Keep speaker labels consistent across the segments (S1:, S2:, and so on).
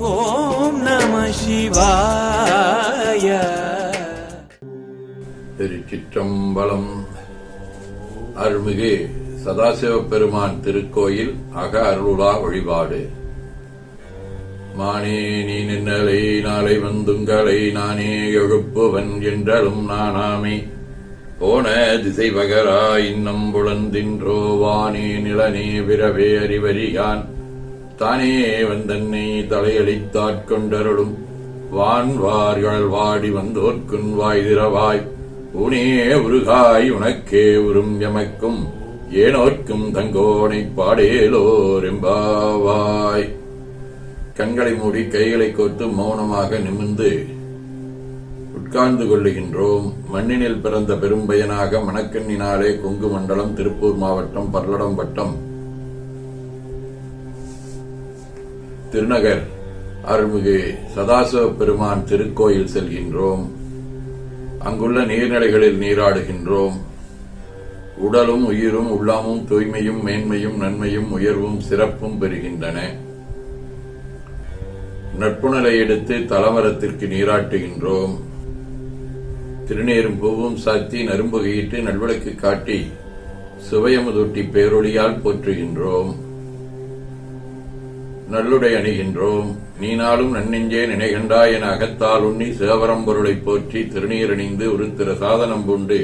S1: ஓம் நம சிவாய.
S2: திருச்சிற்றம்பலம். அருள்மிகு சதாசிவ பெருமான் திருக்கோயில் அக அருளா வழிபாடு. மானே நீ நின்னலை நாளை வந்துங்களை நானே எழுப்புவன் என்றலும் நானாமே. போன திசை பகரா இன்னம் புலந்தின்றோ வானே நிலனே விரவே அறிவறியான். தானே வந்தன்னை தலையளித்தாட்கொண்டருளும் வான்வார்கள் வாடி வந்தோர்க்குன் வாய் திறவாய் உனே உருகாய் உனக்கே உறும் எமக்கும். ஏனோர்க்கும் தங்கோனை பாடேலோர் எம்பாவாய் கண்களை மூடி கைகளை கோர்த்து மௌனமாக நிமிர்ந்து உட்கார்ந்து கொள்ளுகின்றோம். மண்ணினில் பிறந்த பெரும்பயனாக மணக்கண்ணினாலே கொங்கு மண்டலம் திருப்பூர் மாவட்டம் பல்லடம் வட்டம். திருநகர் அருள்மிகு சதாசிவ பெருமான் திருக்கோயில் செல்கின்றோம். அங்குள்ள நீர்நிலைகளில் நீராடுகின்றோம். உடலும் உயிரும் உள்ளமும் தூய்மையும் மேன்மையும் நன்மையும் உயர்வும் சிறப்பும் பெறுகின்றன. நட்புணலை எடுத்து தலமரத்திற்கு நீராட்டுகின்றோம். திருநீரும் பூவும் சாத்தி நரும்புகையிட்டு நல்விளக்கு காட்டி சுவையமுதொட்டி பேரொழியால் போற்றுகின்றோம். நல்லுடை அணிகின்றோம் நீ நாளும் நன்னெஞ்சே நினைகண்டாய் என அகத்தால் உண்ணி சேவரம்பொருளைப் போற்றி திருநீரணிந்து உருத்திர சாதனம் பூண்டு.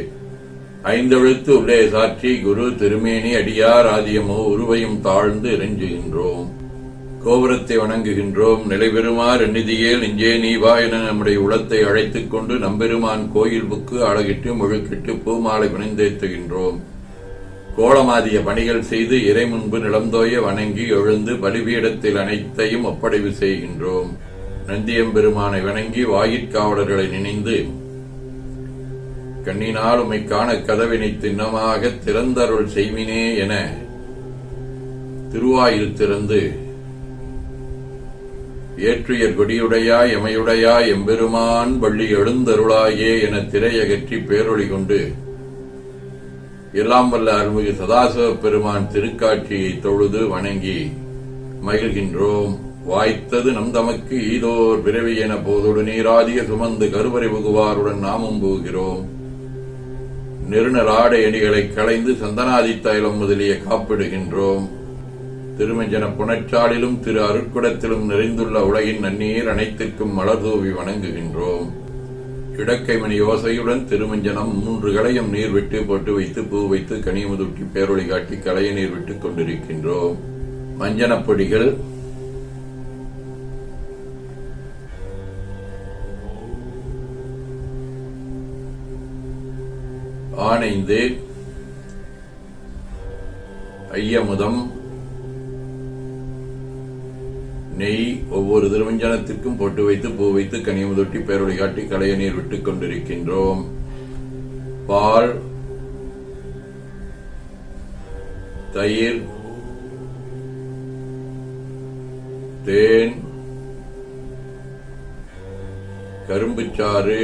S2: ஐந்தெழுத்து உள்ளே சாற்றி குரு திருமேனி அடியார் ஆதியமோ உருவையும் தாழ்ந்து இறைஞ்சுகின்றோம் கோபுரத்தை வணங்குகின்றோம். நிலைபெறுமார் நிதியே நெஞ்சே நீ வா என நம்முடைய உளத்தை அழைத்துக் கொண்டு நம்பெருமான் கோயில் புக்கு அழகிட்டு முழுக்கிட்டு பூமாலை பிணைந்தேத்துகின்றோம் கோலமாதிய பணிகள் செய்து இறை முன்பு நிலந்தோய வணங்கி எழுந்து பலிபீடத்தில் அனைத்தையும் ஒப்படைவு செய்கின்றோம். நந்தியம்பெருமானை வணங்கி வாயிற்காவலர்களை நினைந்து கண்ணினால் உம்மை காண கதவினை திண்ணமாக திறந்தருள் செய்வினே என திருவாயில் திறந்து ஏற்றுயர் கொடியுடையாய் எமையுடையாய் எம்பெருமான் வள்ளி எழுந்தருளாயே என திரையகற்றி பேரொளி கொண்டு எல்லாம் வல்ல அருள்மிகு சதாசிவ பெருமான் திருக்காட்சியை தொழுது வணங்கி மகிழ்கின்றோம். வாய்த்தது நம் தமக்கு ஈதோர் பிறவி என போதோடு நீராதிய சுமந்து கருவறை புகுவாருடன் நாமும் போகிறோம். நெருநர் அணிகளை களைந்து சந்தனாதி தைலம் முதலிய காப்பிடுகின்றோம். திருமஞ்சன புனச்சாலிலும் திரு அருட்குடத்திலும் நிறைந்துள்ள உலகின் நன்னீர் அனைத்திற்கும் மலர் தூவி வணங்குகின்றோம். கிடக்கை மணி யோசையுடன் திருமஞ்சனம் மூன்று களையும் நீர் விட்டு போட்டு வைத்து பூ வைத்து கனியமுதுட்டி பேரொழி காட்டி களைய நீர் விட்டுக் கொண்டிருக்கின்றோம். மஞ்சனப் பொடிகள். ஆனைந்து ஐயமுதம். நெய் ஒவ்வொரு திருமஞ்சனத்திற்கும் பொட்டு வைத்து பூ வைத்து கனிமுதொட்டி பேரொளி காட்டி களைய நீர் விட்டுக் கொண்டிருக்கின்றோம். பால் தயிர் தேன் கரும்புச்சாறு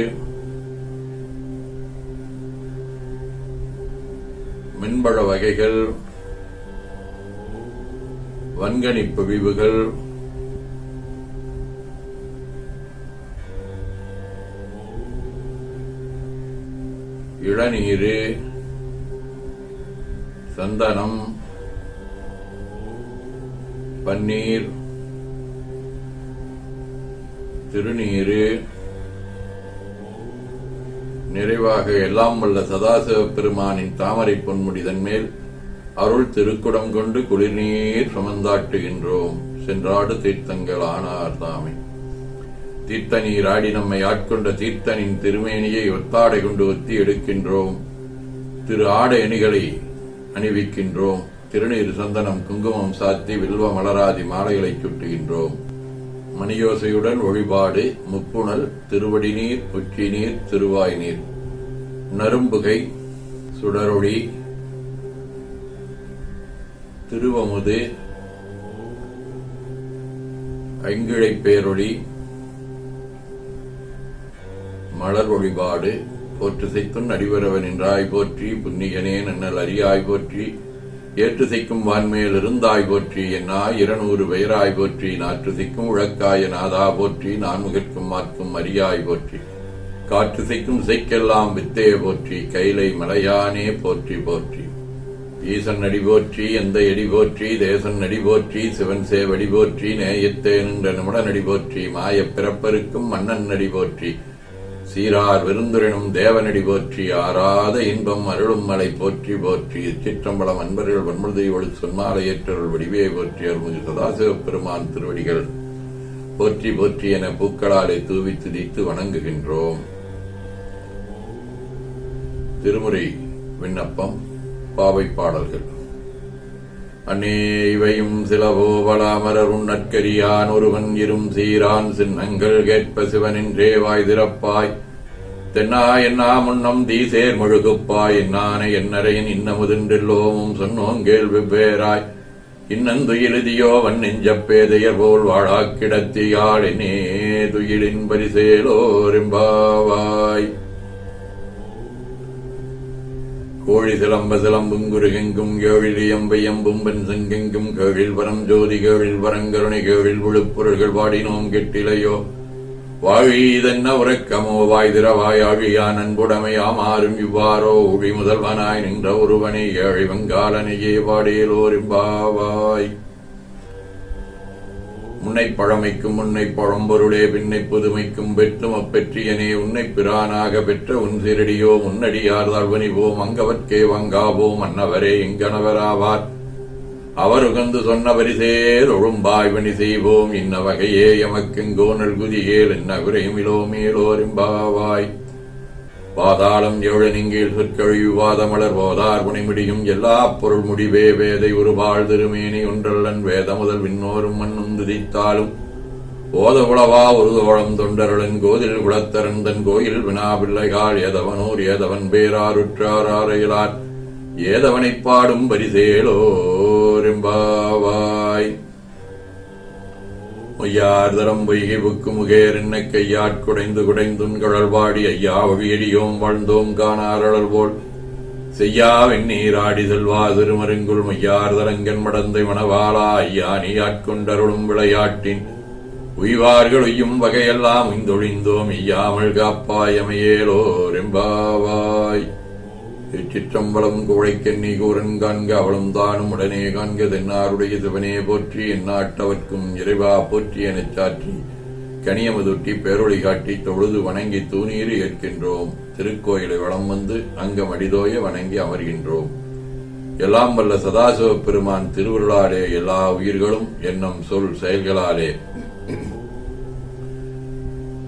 S2: மின்பழ வகைகள் வன்கணிப்பு பிழிவுகள் இளநீரு சந்தனம் பன்னீர் திருநீரு நிறைவாக எல்லாம் வல்ல சதாசிவ பெருமானின் தாமரை பொன்முடிதன் மேல் அருள் திருக்குடம் கொண்டு குளிர்நீர் சுமந்தாட்டுகின்றோம். சென்றாடு தீர்த்தங்கள் ஆனார் தாமே. தீர்த்த ஆடி நம்மை ஆட்கொண்ட தீர்த்தனின் திருமேனியை ஒத்தாடை கொண்டு ஒத்தி எடுக்கின்றோம். திரு ஆடை அணிகளை அணிவிக்கின்றோம். திருநீர் சந்தனம் குங்குமம் சாத்தி வில்வ மலராதி மாலைகளை சுட்டுகின்றோம். மணியோசையுடன் வழிபாடு முப்புணல் திருவடி நீர் உச்சி நீர் திருவாய் நீர் நரும்புகை சுடரொளி திருவமுது ஐங்கிழை பேரொளி மலர் வழிபாடு போற்றுசைக்கும் நடிவரவன் என்றாய் போற்றி புன்னியனே நன்னல் அறியாய் போற்றி. ஏற்று சிக்கும் வான்மேல் இருந்தாய் போற்றி என்னா இருநூறு பெயராய் போற்றி. நாற்று சிக்கும் உழக்காய நாதா போற்றி நான்முகற்கும் மாற்கும் அரியாய் போற்றி. காற்று சிக்கும் செய்க்கெல்லாம் வித்தே போற்றி கைலை மலையானே போற்றி போற்றி. ஈசன் அடி போற்றி எந்த எடி போற்றி தேசன் அடி போற்றி சிவன் சேவடி போற்றி நேயத்தே நின்ற நிமிட நடி போற்றி மாயப் பிறப்பருக்கும் மன்னன் நடி போற்றி. சீரார் விருந்துரினும் தேவனடி போற்றி ஆறாத இன்பம் அருளும் மலை போற்றி போற்றி. சிற்றம்பலம் அன்பர்கள் வன்மதி ஒளி சொன்மாலை ஏற்றருள் வடிவே போற்றி அருள்மிகு சதாசிவப் பெருமான் திருவடிகள். போற்றி போற்றி என பூக்களாலே தூவி துதித்து வணங்குகின்றோம். திருமுறை விண்ணப்பம் பாவை பாடல்கள். அன்னே இவையும் சிலவோ வளாமரரும் நற்கரியான் ஒருவன் இரும் சீரான் சின்னங்கள் கேட்ப சிவனின்றே வாய் திறப்பாய். தென்னா என்னா முன்னம் தீசேர் முழுகுப்பாய். என்னான என்னரையின் இன்னமுதின்றெல்லோமும் சொன்னோங்கேள் வெவ்வேறாய். இன்னந்துயிலுதியோ வன் நெஞ்சப் போல் வாழாக்கிடத்தியாழினே துயிலின் பரிசேலோரிம்பாவாய் கோழி சிலம்ப சிலம்பும் குருகெங்கும் கேழில் இயம்ப பெண் செங்கெங்கும் கேழில் வரம் ஜோதி கேழில் வரங்கருணை கேழில் விழுப்பொருள்கள் பாடினோம் கெட்டிலையோ. வாழி இதென்ன உறக்கமோ வாய் திறவாய் ஆழியான் அன்புடமையாமாறும் இவ்வாறோ. ஒழி முதல்வனாய் நின்ற ஒருவனை ஏழை வங்காலனையே பாடியலோரிம்பாவாய் உன்னை பழமைக்கும் உன்னை பழம்பொருளே பின்னை புதுமைக்கும் பெற்றும் அப்பெற்றியனே உன்னை பிரானாக பெற்ற உன் சிறடியோ முன்னடியார் தாழ்வனிவோம் அங்கவற்கே வங்காவோம் அன்னவரே எங்கனவராவார் அவர் உகந்து சொன்ன பரிசேர் ஒழும்பாய் பணி செய்வோம் இன்ன வகையே எமக்குங்கோ நல்குதியேல் என்ன குறையுமிலோ மேலோரிம்பாவாய் பாதாளம் ஏழனிங்கீழ் சொற்கழிவாதமலர் போதார் புனைமுடியும் எல்லா பொருள் முடிவே வேதை ஒரு வாழ் திருமேனி ஒன்றல்லன் வேத முதல் விண்ணோரும் மண்ணும் துதித்தாலும். ஓத உளவா ஒரு தோழம் தொண்டருடன் கோதில் குளத்தரந்தன் கோயில் வினாபிள்ளைகாள் ஏதவனூர் ஏதவன் பேராருற்றாரையிலார் ஏதவனைப் பாடும் பரிசேலோரெம்பாவாய் பொய்யார் தரம் பொய்கை புக்கு முகேர் என்ன கையாட் குடைந்து குடைந்துன் குழல்வாடி ஐயா வழியடியோம் வாழ்ந்தோம் காணாரழல் போல் செய்யா வெந்நீராடி செல்வா திருமருங்குள் மையார் தரங்கன் மடந்தை மணவாளா ஐயா நீ ஆட்கொண்டருளும் விளையாட்டின். உய்வார்கள் உய்யும் வகையெல்லாம் உய்ந்தொழிந்தோம் ஐயாமல் காப்பாயமையேலோ ரெம்பாவாய் சிற்றம்பலம் குழைக்கண்ணி கூரன் காண்க அவளும் தானும் உடனே காண்க தென்னாருடைய சிவனே போற்றி எந்நாட்டவர்க்கும் இறைவா போற்றி எனச் சாற்றி. கனியமதுட்டி பேரொழி காட்டி தொழுது வணங்கி தூணீறு ஏற்கின்றோம். திருக்கோயிலை வளம் வந்து அங்கம் அடிதோய வணங்கி அமர்கின்றோம். எல்லாம் வல்ல சதாசிவ பெருமான் திருவருளாலே எல்லா உயிர்களும் எண்ணம் சொல் செயல்களாலே.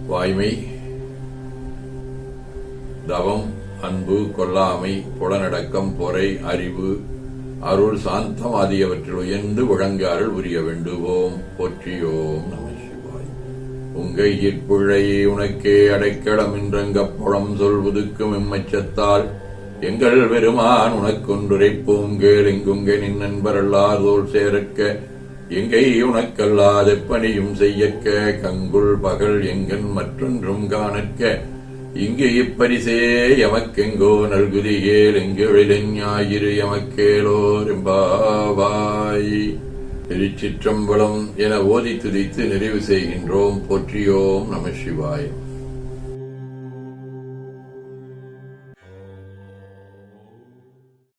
S2: வாய்மை தவம் அன்பு கொல்லாமை புலனடக்கம் பொறை அறிவு அருள் சாந்தம் ஆகியவற்றில் உயர்ந்து விளங்க அருள் புரிய வேண்டுவோம். போற்றியோம் நம சிவாய். உங்கை இற்பிழையே உனக்கே அடைக்கலம் என்றங்கப் சொல்வதுக்கும் இம்மச்சத்தால் எங்கள் பெருமான் உனக்கொன்றுரைப்போம். கேளுங்குங்க நின் நண்பரல்லார் தோல் சேரக்க. எங்கை உனக்கல்லாத பணியும் செய்யக்க. கங்குள் பகல் எங்கன் மற்றொன்றும் காணற்க. இங்கு இப்பரிசே எமக்கெங்கோ நல்குதியேல் எங்கெழிலஞாயிறு எமக்கேலோரெம்பாவாய் திருச்சிற்றம்பலம் என ஓதி துதித்து நிறைவு செய்கின்றோம். போற்றியோம் நம சிவாயம்